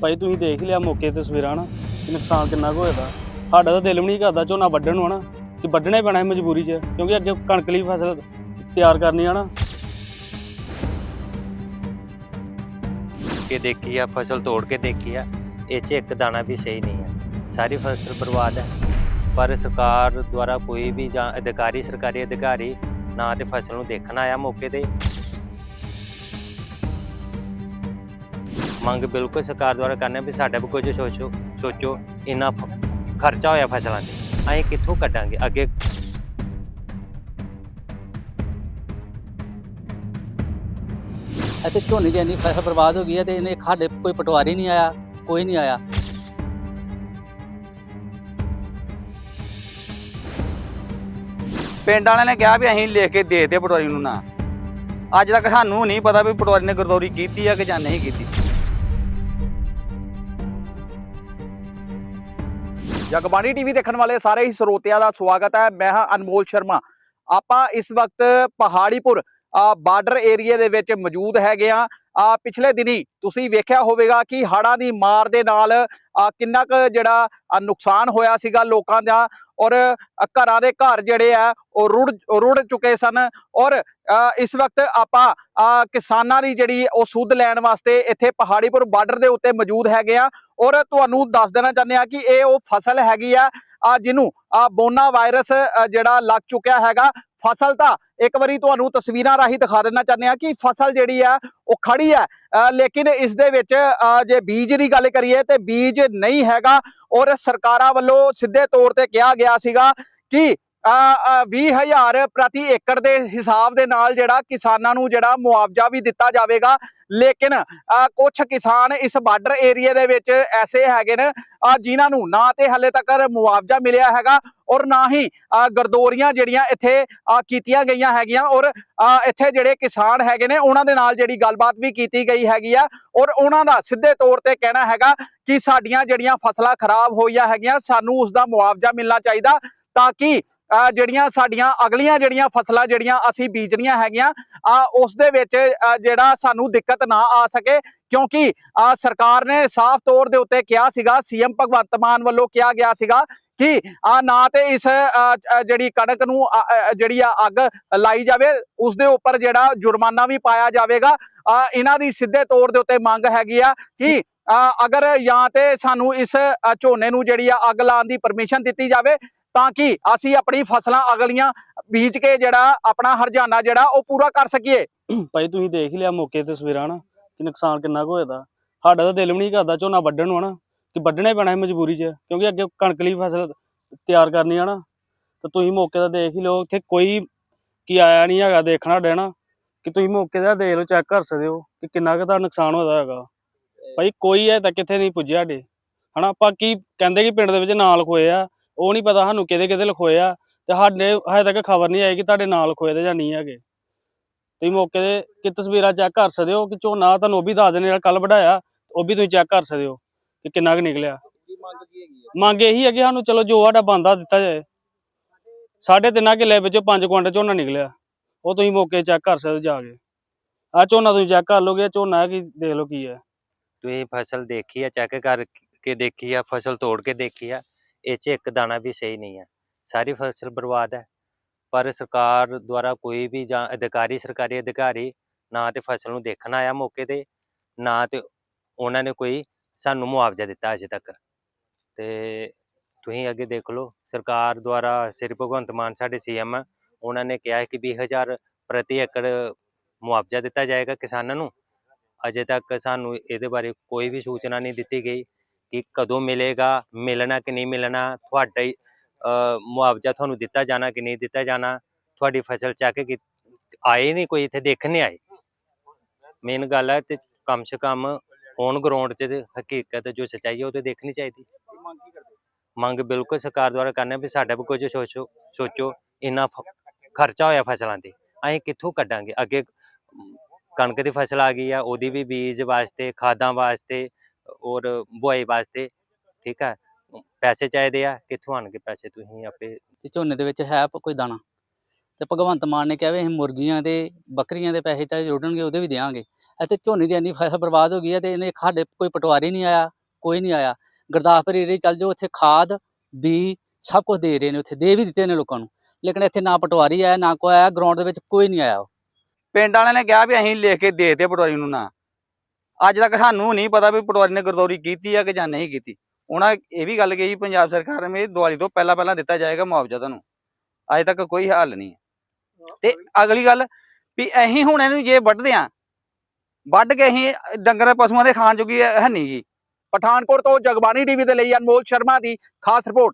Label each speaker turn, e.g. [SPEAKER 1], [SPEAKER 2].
[SPEAKER 1] ਭਾਈ ਤੁਸੀਂ ਦੇਖ ਲਿਆ ਮੌਕੇ ਤੇ ਤਸਵੀਰਾਂ ਨਾ ਕਿ ਨੁਕਸਾਨ ਕਿੰਨਾ ਕੁ ਹੋਇਆ ਸਾਡਾ ਤਾਂ ਦਿਲ ਵੀ ਨਹੀਂ ਕਰਦਾ ਝੋਨਾ ਵੱਢਣ ਨੂੰ ਹਨਾ ਕਿ ਵੱਢਣਾ ਹੀ ਪੈਣਾ ਹੈ ਮਜਬੂਰੀ 'ਚ, ਕਿਉਂਕਿ ਅੱਗੇ ਕਣਕ ਲਈ ਫਸਲ ਤਿਆਰ ਕਰਨੀ ਆ ਨਾ।
[SPEAKER 2] ਕੇ ਦੇਖੀ ਆ, ਫਸਲ ਤੋੜ ਕੇ ਦੇਖੀ ਆ, ਇਹ 'ਚ ਇੱਕ ਦਾਣਾ ਵੀ ਸਹੀ ਨਹੀਂ ਹੈ ਸਾਰੀ ਫਸਲ ਬਰਬਾਦ ਹੈ ਪਰ ਸਰਕਾਰ ਦੁਆਰਾ ਕੋਈ ਵੀ ਜਾਂ ਅਧਿਕਾਰੀ, ਸਰਕਾਰੀ ਅਧਿਕਾਰੀ ਨਾ ਤੇ ਫਸਲ ਨੂੰ ਦੇਖਣ ਆਇਆ ਮੌਕੇ ਤੇ। ਮੰਗ ਬਿਲਕੁਲ ਸਰਕਾਰ ਦੁਆਰਾ ਕਰਨਾ ਵੀ ਸਾਡਾ ਵੀ ਕੁਝ ਸੋਚੋ ਸੋਚੋ ਇੰਨਾ ਖਰਚਾ ਹੋਇਆ ਫਸਲਾਂ ਤੇ ਅਸੀਂ ਕਿੱਥੋਂ ਕੱਢਾਂਗੇ ਅੱਗੇ
[SPEAKER 3] ਇੱਥੇ ਝੋਨੇ ਦੀ ਇੰਨੀ ਫਸਲ ਬਰਬਾਦ ਹੋ ਗਈ ਹੈ ਤੇ ਇਹਨੇ ਸਾਡੇ ਕੋਈ ਪਟਵਾਰੀ ਨਹੀਂ ਆਇਆ ਕੋਈ ਨਹੀਂ ਆਇਆ।
[SPEAKER 4] ਪਿੰਡ ਵਾਲਿਆਂ ਨੇ ਕਿਹਾ ਵੀ ਅਸੀਂ ਲਿਖ ਕੇ ਦੇ ਦੇ ਪਟਵਾਰੀ ਨੂੰ ਨਾ। ਅੱਜ ਤੱਕ ਸਾਨੂੰ ਨਹੀਂ ਪਤਾ ਵੀ ਪਟਵਾਰੀ ਨੇ ਗਰਦੌਰੀ ਕੀਤੀ ਆ ਕਿ ਜਾਂ ਨਹੀਂ ਕੀਤੀ। ਜਗਬਾਣੀ ਟੀਵੀ ਦੇਖਣ ਵਾਲੇ ਸਾਰੇ ਹੀ ਸਰੋਤਿਆਂ ਦਾ ਸਵਾਗਤ ਹੈ। ਮੈਂ ਹਾਂ ਅਨਮੋਲ ਸ਼ਰਮਾ। ਆਪਾਂ ਇਸ ਵਕਤ ਪਹਾੜੀਪੁਰ ਬਾਰਡਰ ਏਰੀਆ ਦੇ ਵਿੱਚ ਮੌਜੂਦ ਹੈਗੇ ਆ ਆ ਪਿਛਲੇ ਦਿਨੀ ਤੁਸੀਂ ਵੇਖਿਆ ਹੋਵੇਗਾ ਕਿ ਹੜ੍ਹਾਂ ਦੀ ਮਾਰ ਦੇ ਨਾਲ ਕਿੰਨਾ ਕੁ ਜਿਹੜਾ ਨੁਕਸਾਨ ਹੋਇਆ ਸੀਗਾ ਲੋਕਾਂ ਦਾ ਔਰ ਘਰਾਂ ਦੇ ਘਰ ਜਿਹੜੇ ਆ, ਉਹ ਰੁੜ ਰੁੜ ਚੁੱਕੇ ਸਨ ਔਰ ਇਸ ਵਕਤ ਆਪਾਂ ਕਿਸਾਨਾਂ ਦੀ ਜਿਹੜੀ ਉਹ ਸੁੱਧ ਲੈਣ ਵਾਸਤੇ ਇੱਥੇ ਪਹਾੜੀਪੁਰ ਬਾਰਡਰ ਦੇ ਉੱਤੇ ਮੌਜੂਦ ਹੈਗੇ ਆ ਔਰ ਤੁਹਾਨੂੰ ਦੱਸ ਦੇਣਾ ਚਾਹੁੰਦੇ ਆ ਕਿ ਇਹ ਉਹ ਫਸਲ ਹੈਗੀ ਆ ਅ, ਜਿਹਨੂੰ ਅ, ਬੋਨਾ ਵਾਇਰਸ ਜਿਹੜਾ ਲੱਗ ਚੁੱਕਿਆ ਹੈਗਾ। ਫਸਲ ਤਾਂ ਇੱਕ ਵਾਰੀ ਤੁਹਾਨੂੰ ਤਸਵੀਰਾਂ ਰਾਹੀਂ ਦਿਖਾ ਦੇਣਾ ਚਾਹੁੰਦੇ ਆ ਕਿ ਫਸਲ ਜਿਹੜੀ ਆ ਉਹ ਖੜੀ ਹੈ ਲੇਕਿਨ ਇਸ ਦੇ ਵਿੱਚ ਜੇ ਬੀਜ ਦੀ ਗੱਲ ਕਰੀਏ ਤੇ ਬੀਜ ਨਹੀਂ ਹੈਗਾ। ਔਰ ਸਰਕਾਰਾਂ ਵੱਲੋਂ ਸਿੱਧੇ ਤੌਰ ਤੇ ਕਿਹਾ ਗਿਆ ਸੀਗਾ ਕਿ 20000 ਪ੍ਰਤੀ ਏਕੜ ਦੇ ਹਿਸਾਬ ਦੇ ਨਾਲ ਜਿਹੜਾ ਕਿਸਾਨਾਂ ਨੂੰ ਜਿਹੜਾ ਮੁਆਵਜ਼ਾ ਵੀ ਦਿੱਤਾ ਜਾਵੇਗਾ। ਲੇਕਿਨ ਕੁਝ ਕਿਸਾਨ ਇਸ ਬਾਰਡਰ ਏਰੀਆ ਦੇ ਵਿੱਚ ਐਸੇ ਹੈਗੇ ਨੇ ਅ, ਜਿਨ੍ਹਾਂ ਨੂੰ ਨਾ ਤੇ ਹਲੇ ਤੱਕ ਮੁਆਵਜ਼ਾ ਮਿਲਿਆ ਹੈਗਾ ਔਰ ਨਾ ਹੀ ਗਰਦੋਰੀਆਂ ਜਿਹੜੀਆਂ ਇੱਥੇ ਕੀਤੀਆਂ ਗਈਆਂ ਹੈਗੀਆਂ ਔਰ ਇੱਥੇ ਜਿਹੜੇ ਕਿਸਾਨ ਹੈਗੇ ਨੇ ਉਹਨਾਂ ਦੇ ਨਾਲ ਜਿਹੜੀ ਗੱਲਬਾਤ ਵੀ ਕੀਤੀ ਗਈ ਹੈਗੀ ਆ ਔਰ ਉਹਨਾਂ ਦਾ ਸਿੱਧੇ ਤੌਰ ਤੇ ਕਹਿਣਾ ਹੈਗਾ ਕਿ ਸਾਡੀਆਂ ਜਿਹੜੀਆਂ ਫਸਲਾਂ ਖਰਾਬ ਹੋਈਆਂ ਹੈਗੀਆਂ ਸਾਨੂੰ ਉਸ ਦਾ ਮੁਆਵਜ਼ਾ ਮਿਲਣਾ ਚਾਹੀਦਾ ਤਾਂ ਕਿ ਜਿਹੜੀਆਂ ਸਾਡੀਆਂ ਅਗਲੀਆਂ ਜਿਹੜੀਆਂ ਫਸਲਾਂ ਜਿਹੜੀਆਂ ਅਸੀਂ ਬੀਜਣੀਆਂ ਹੈਗੀਆਂ ਆ ਉਸ ਦੇ ਵਿੱਚ ਜਿਹੜਾ ਸਾਨੂੰ ਦਿੱਕਤ ਨਾ ਆ ਸਕੇ, ਕਿਉਂਕਿ ਸਰਕਾਰ ਨੇ ਸਾਫ਼ ਤੌਰ ਦੇ ਉੱਤੇ ਕਿਹਾ ਸੀਗਾ, ਸੀਐਮ ਭਗਵੰਤ ਮਾਨ ਵੱਲੋਂ ਕਿਹਾ ਗਿਆ ਸੀਗਾ ਕਿ ਆ ਨਾ ਤੇ ਇਸ ਜਿਹੜੀ ਕਣਕ ਨੂੰ ਜਿਹੜੀ ਆ ਅੱਗ ਲਾਈ ਜਾਵੇ, ਉਸ ਦੇ ਉੱਪਰ ਜਿਹੜਾ ਜੁਰਮਾਨਾ ਵੀ ਪਾਇਆ ਜਾਵੇਗਾ। ਇਹਨਾਂ ਦੀ ਸਿੱਧੇ ਤੌਰ ਦੇ ਉੱਤੇ ਮੰਗ ਹੈਗੀ ਆ ਕਿ ਅਗਰ ਜਾਂ ਤੇ ਸਾਨੂੰ ਇਸ ਝੋਨੇ ਨੂੰ ਜਿਹੜੀ ਆ ਅੱਗ ਲਾਉਣ ਦੀ ਪਰਮਿਸ਼ਨ ਦਿੱਤੀ ਜਾਵੇ ਤਾਂ ਕਿ ਅਸੀਂ ਆਪਣੀ ਫਸਲਾਂ ਅਗਲੀਆਂ ਬੀਜ ਕੇ ਜਿਹੜਾ ਆਪਣਾ ਹਰਜਾਨਾ ਜਿਹੜਾ ਉਹ ਪੂਰਾ ਕਰ ਸਕੀਏ।
[SPEAKER 1] ਭਾਈ ਤੁਸੀਂ ਦੇਖ ਹੀ ਲਿਆ ਮੌਕੇ ਤੇ ਤਸਵੀਰਾਂ ਨਾ, ਕਿ ਨੁਕਸਾਨ ਕਿੰਨਾ ਕੁ ਹੋਇਆ ਦਾ। ਸਾਡਾ ਤਾਂ ਦਿਲ ਵੀ ਨਹੀਂ ਕਰਦਾ ਝੋਨਾ ਵੱਢਣ ਨੂੰ ਹਨਾ, ਕਿ ਵੱਢਣਾ ਪੈਣਾ ਹੈ ਮਜਬੂਰੀ 'ਚ, ਕਿਉਂਕਿ ਅੱਗੇ ਕਣਕ ਲਈ ਫਸਲ ਤਿਆਰ ਕਰਨੀ ਆ ਨਾ। ਤੇ ਤੁਸੀਂ ਮੌਕੇ ਦਾ ਦੇਖ ਹੀ ਲਓ ਇੱਥੇ ਕੋਈ ਕੀ ਆਇਆ ਨਹੀਂ ਹੈਗਾ ਦੇਖਣਾ ਦੇਣਾ ਕਿ ਤੁਸੀਂ ਮੌਕੇ ਦਾ ਦੇਖ ਲਓ, ਚੈੱਕ ਕਰ ਸਕਦੇ ਹੋ, ਕਿ ਕਿੰਨਾ ਕੁ ਦਾ ਨੁਕਸਾਨ ਹੋਇਆ ਹੈਗਾ। ਭਾਈ ਕੋਈ ਹੈ ਤਾਂ ਕਿੱਥੇ ਨਹੀਂ ਪੁੱਜਿਆ ਸਾਡੇ, ਹਨਾ। ਆਪਾਂ ਕੀ ਕਹਿੰਦੇ ਕਿ ਪਿੰਡ ਦੇ ਵਿੱਚ ਨਾਲ ਲਿਖੋਏ ਆ ਉਹ ਨਹੀਂ ਪਤਾ ਸਾਨੂੰ ਕਿਹਦੇ ਕਿਹਦੇ ਲਿਖੋਏ ਆ ਤੇ ਸਾਡੇ ਹਜੇ ਤੱਕ ਖਬਰ ਨਹੀਂ ਆਈ ਕਿ ਤੁਹਾਡੇ ਨਾਲ ਲਿਖੋਏ ਤੇ ਜਾਂ ਨਹੀਂ ਹੈਗੇ। ਤੁਸੀਂ ਮੌਕੇ ਤੇ ਕਿ ਤਸਵੀਰਾਂ ਚੈੱਕ ਕਰ ਸਕਦੇ ਹੋ ਕਿ ਝੋਨਾ ਤੁਹਾਨੂੰ ਉਹ ਵੀ ਦੱਸ ਦਿੰਦੇ ਕੱਲ ਵਢਾਇਆ ਉਹ ਵੀ ਤੁਸੀਂ ਚੈੱਕ ਕਰ ਸਕਦੇ ਹੋ ਕਿ ਕਿੰਨਾ ਕੁ ਨਿਕਲਿਆ। ਮੰਗ ਇਹੀ ਹੈ ਕਿ ਸਾਨੂੰ ਚਲੋ ਜੋ ਸਾਡਾ ਬੰਦਾ ਦਿੱਤਾ ਜਾਏ। ਸਾਢੇ ਤਿੰਨਾਂ ਕਿੱਲੇ ਵਿੱਚੋਂ 5 ਕੁਇੰਟਲ ਝੋਨਾ ਨਿਕਲਿਆ। ਉਹ ਤੁਸੀਂ ਮੌਕੇ ਚੈੱਕ ਕਰ ਸਕਦੇ ਜਾ ਕੇ। ਆ ਝੋਨਾ ਤੁਸੀਂ ਚੈੱਕ ਕਰ ਲੋਗੇ ਝੋਨਾ ਕੀ ਦੇਖ ਲਓ ਕੀ ਹੈ।
[SPEAKER 2] ਤੁਸੀਂ ਫਸਲ ਦੇਖੀ ਆ ਚੈੱਕ ਕਰਕੇ ਦੇਖੀ ਆ ਫਸਲ ਤੋੜ ਕੇ ਦੇਖੀ ਆ। ਇਹ 'ਚ ਇੱਕ ਦਾਣਾ ਵੀ ਸਹੀ ਨਹੀਂ ਹੈ। ਸਾਰੀ ਫਸਲ ਬਰਬਾਦ ਹੈ। ਪਰ ਸਰਕਾਰ ਦੁਆਰਾ ਕੋਈ ਵੀ ਜਾਂ ਅਧਿਕਾਰੀ, ਸਰਕਾਰੀ ਅਧਿਕਾਰੀ ਨਾ ਤੇ ਫਸਲ ਨੂੰ ਦੇਖਣ ਆਇਆ ਮੌਕੇ ਤੇ, ਨਾ ਤੇ ਉਹਨਾਂ ਨੇ ਕੋਈ ਸਾਨੂੰ ਮੁਆਵਜ਼ਾ ਦਿੱਤਾ ਅਜੇ ਤੱਕ। ਤੇ ਤੁਸੀਂ ਅੱਗੇ ਦੇਖ ਲਓ, ਸਰਕਾਰ ਦੁਆਰਾ ਸ੍ਰੀ ਭਗਵੰਤ ਮਾਨ ਸਾਡੇ ਸੀਐਮ ਆ, ਉਹਨਾਂ ਨੇ ਕਿਹਾ ਹੈ ਕਿ 20000 ਪ੍ਰਤੀ ਏਕੜ ਮੁਆਵਜ਼ਾ ਦਿੱਤਾ ਜਾਏਗਾ ਕਿਸਾਨਾਂ ਨੂੰ। ਅਜੇ ਤੱਕ ਸਾਨੂੰ ਇਹਦੇ ਬਾਰੇ ਕੋਈ ਵੀ ਸੂਚਨਾ ਨਹੀਂ ਦਿੱਤੀ ਗਈ। ਕਿ ਕਦੋਂ ਮਿਲੇਗਾ ਮਿਲਣਾ ਕਿ ਨਹੀਂ ਮਿਲਣਾ ਤੁਹਾਡਾ ਹੀ, ਮੁਆਵਜ਼ਾ ਤੁਹਾਨੂੰ ਦਿੱਤਾ ਜਾਣਾ ਕਿ ਨਹੀਂ ਦਿੱਤਾ ਜਾਣਾ ਤੁਹਾਡੀ ਫਸਲ ਚੱਕ ਕੇ ਆਏ ਨਹੀਂ ਕੋਈ ਇੱਥੇ ਦੇਖਣ ਆਏ। ਮੇਨ ਗੱਲ ਹੈ ਤੇ ਕਮ ਸੇ ਕਮ ਔਨ ਗਰਾਊਂਡ 'ਚ ਤੇ ਹਕੀਕਤ ਜੋ ਸੱਚਾਈ ਹੈ ਉਹ ਤੇ ਦੇਖਣੀ ਚਾਹੀਦੀ। ਮੰਗ ਬਿਲਕੁਲ ਸਰਕਾਰ ਦੁਆਰਾ ਕਰਨਾ ਵੀ ਸਾਡਾ ਵੀ ਕੁਝ ਸੋਚੋ ਸੋਚੋ ਇੰਨਾ ਖਰਚਾ ਹੋਇਆ ਫਸਲਾਂ ਤੇ ਅਸੀਂ ਕਿੱਥੋਂ ਕੱਢਾਂਗੇ? ਅੱਗੇ ਕਣਕ ਦੀ ਫਸਲ ਆ ਗਈ ਆ ਉਹਦੀ ਵੀ ਬੀਜ ਵਾਸਤੇ ਖਾਦਾਂ ਵਾਸਤੇ ਔਰ ਬੁਆਈ ਵਾਸਤੇ ਠੀਕ ਹੈ ਪੈਸੇ ਚਾਹੀਦੇ ਆ ਕਿੱਥੋਂ ਆਣਗੇ ਪੈਸੇ ਤੁਸੀਂ ਆਪੇ?
[SPEAKER 3] ਤੇ ਝੋਨੇ ਦੇ ਵਿੱਚ ਹੈ ਕੋਈ ਦਾਣਾ? ਤੇ ਭਗਵੰਤ ਮਾਨ ਨੇ ਕਿਹਾ ਵੀ ਅਸੀਂ ਮੁਰਗੀਆਂ ਦੇ ਬੱਕਰੀਆਂ ਦੇ ਪੈਸੇ ਚਾਹੇ ਜੋੜਨਗੇ ਉਹਦੇ ਵੀ ਦੇਵਾਂਗੇ। ਇੱਥੇ ਝੋਨੇ ਦੀ ਇੰਨੀ ਫਸਲ ਬਰਬਾਦ ਹੋ ਗਈ ਹੈ ਤੇ ਇਹਨੇ ਸਾਡੇ ਕੋਈ ਪਟਵਾਰੀ ਨਹੀਂ ਆਇਆ ਕੋਈ ਨਹੀਂ ਆਇਆ। ਗੁਰਦਾਸਪੁਰ ਏਰੀਏ ਚੱਲ ਜਾਓ ਉੱਥੇ ਖਾਦ ਬੀ ਸਭ ਕੁਝ ਦੇ ਰਹੇ ਨੇ ਉੱਥੇ ਦੇ ਵੀ ਦਿੱਤੇ ਨੇ ਲੋਕਾਂ ਨੂੰ। ਲੇਕਿਨ ਇੱਥੇ ਨਾ ਪਟਵਾਰੀ ਆਇਆ ਨਾ ਕੋਈ ਆਇਆ ਗਰਾਊਂਡ ਦੇ ਵਿੱਚ ਕੋਈ ਨਹੀਂ ਆਇਆ
[SPEAKER 5] ਪਿੰਡ ਵਾਲਿਆਂ ਨੇ ਕਿਹਾ ਵੀ ਅਸੀਂ ਲਿਖ ਕੇ ਦੇ ਦੇ ਪਟਵਾਰੀ ਨੂੰ ਨਾ। ਅੱਜ ਤੱਕ ਸਾਨੂੰ ਨਹੀਂ ਪਤਾ ਵੀ ਪਟਵਾਰੀ ਨੇ ਗਰਦੌਰੀ ਕੀਤੀ ਆ ਕਿ ਜਾਂ ਨਹੀਂ ਕੀਤੀ। ਉਹਨਾਂ ਇਹ ਵੀ ਗੱਲ ਕਹੀ ਪੰਜਾਬ ਸਰਕਾਰ ਨੇ ਵੀ ਦੀਵਾਲੀ ਤੋਂ ਪਹਿਲਾਂ ਪਹਿਲਾਂ ਦਿੱਤਾ ਜਾਏਗਾ ਮੁਆਵਜ਼ਾ ਤੁਹਾਨੂੰ। ਅੱਜ ਤੱਕ ਕੋਈ ਹੱਲ ਨਹੀਂ ਹੈ। ਤੇ ਅਗਲੀ ਗੱਲ ਵੀ ਅਸੀਂ ਹੁਣ ਇਹਨੂੰ ਜੇ ਵੱਢਦੇ ਆ ਵੱਢ ਕੇ ਅਸੀਂ ਡੰਗਰ ਪਸ਼ੂਆਂ ਦੇ ਖਾਣ ਜੋਗੀ ਹੈ ਨਹੀਂ ਗੀ ਪਠਾਨਕੋਟ ਤੋਂ ਜਗਬਾਣੀ ਟੀਵੀ ਦੇ ਲਈ ਅਨਮੋਲ ਸ਼ਰਮਾ ਦੀ ਖਾਸ ਰਿਪੋਰਟ।